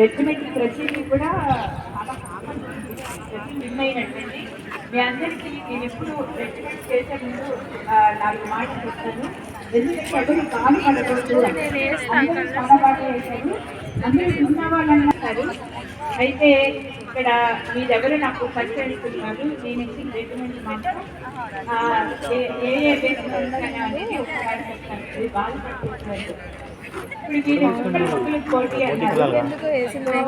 రెస్టిమేట్ ప్రతిదీ కూడా చాలా కామన్ మీ అందరికీ నేను ఎప్పుడు రెస్టిమేట్ చేసే ముందు నాలుగు మాటలు చెప్తాను ఎందుకంటే ఎవరు కాలు పడకూడదు అందరూ ఉన్న అన్నారు అయితే ఇక్కడ మీరెవరు నాకు పరిచయిస్తున్నారు నేను ఇచ్చిన మాత్రం ఆ, ఏ- ఏ బేసిస్ అనేది ఒకసారి చెప్తాను బాగా పట్టుకుంటున్నారు ఇప్పుడు మీరు కుక్కలు కుక్కలు పోటీ అన్నారు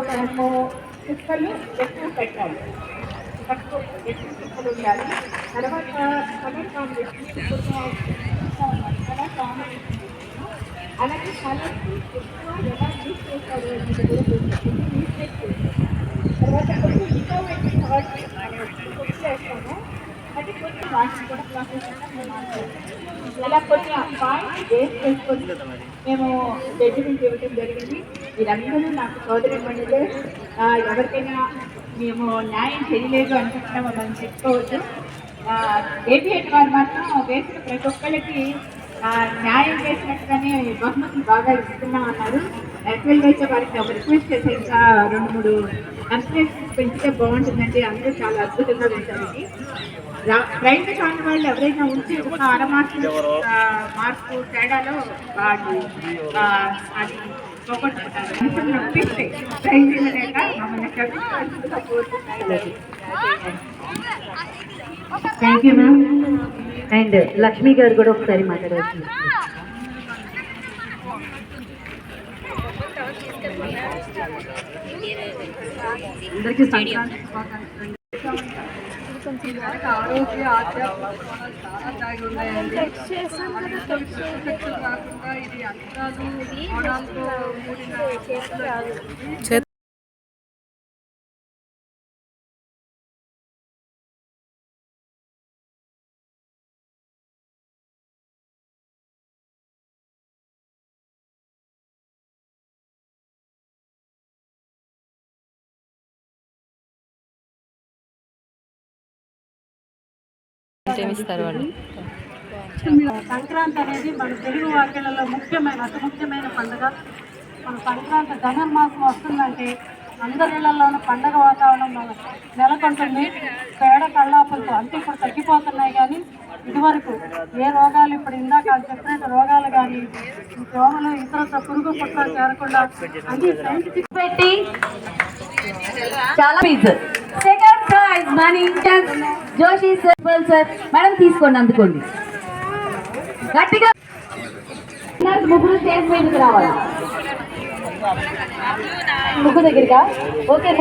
మనము కుక్కలు ఎక్కువ పెట్టాలి తక్కువ ఎక్కువ కుక్కలు ఉండాలి తర్వాత కలర్ కాంబినేషన్ కలర్ కాంబినేషన్ అలాగే కలర్ ఎక్కువ ఎలా యూస్ చేస్తారు అనేది కూడా చూస్తాం యూస్ చేస్తారు తర్వాత కొంచెం ఇంకా పెట్టి థర్డ్ కుక్ చేస్తాము అది కూడా ప్రాసెస్ అలా కొన్ని పాయింట్స్ బేస్ చేసుకొని మేము జడ్జిమెంట్ ఇవ్వడం జరిగింది మీరందరూ నాకు సోదరి మండలి ఎవరికైనా మేము న్యాయం చేయలేదు అనుకుంటున్నా మమ్మల్ని చెప్పుకోవచ్చు ఏపీఎట్ వారు మాత్రం వేసిన ప్రతి ఒక్కరికి న్యాయం చేసినట్టుగానే బహుమతులు బాగా ఇస్తున్నాం అన్నారు అయితే వారికి ఒక రిక్వెస్ట్ చేసి ఇంకా రెండు మూడు కన్సలేషన్స్ పెంచితే బాగుంటుందండి. అందరూ చాలా అద్భుతంగా వేశారు ఇది కాని వాళ్ళు ఎవరైనా ఉంటే ఒక అర మార్కు మార్కు తేడాలో వాళ్ళు అది పోగొట్టుకుంటారు. కొంచెం నొప్పిస్తే ప్రైజ్ లేక మమ్మల్ని thank you ma'am and Lakshmi గారు కూడా ఒకసారి మాట్లాడవచ్చు. అందరికీ సంక్రాంతి. శుభాకాంక్షలు ఆరోగ్య ఆధ్యాత్మిక కోణాలు చాలా దాగి ఉన్నాయండి అన్నింటితో విశేషాలు కాకుండా ఇది అంతరాలు కోణాలతో ప్రేమిస్తారు వాళ్ళు సంక్రాంతి అనేది మన తెలుగు వాక్యాలలో ముఖ్యమైన అతి ముఖ్యమైన పండుగ. మన సంక్రాంతి ధనుర్మాసం వస్తుందంటే అందరి ఇళ్ళలోనూ పండగ వాతావరణం మన- నెలకొంటుంది. పేడ కళ్ళాపులతో అంటే ఇప్పుడు తగ్గిపోతున్నాయి కానీ ఇదివరకు ఏ రోగాలు ఇప్పుడు ఇందాక చెప్పినట్టు రోగాలు కానీ ఈ దోమలు ఇతర పురుగు పుట్టలు చేరకుండా అన్ని సైంటిఫిక్ పెట్టి చాలా ప్రైజ్ మనీ ప్రైజ్ జోషి సర్పల్ సార్ మేడం తీసుకోండి అందుకోండి. గట్టిగా ముగ్గురు స్టేజ్ మీదకి రావాలి. ముగ్గు దగ్గరగా ఓకే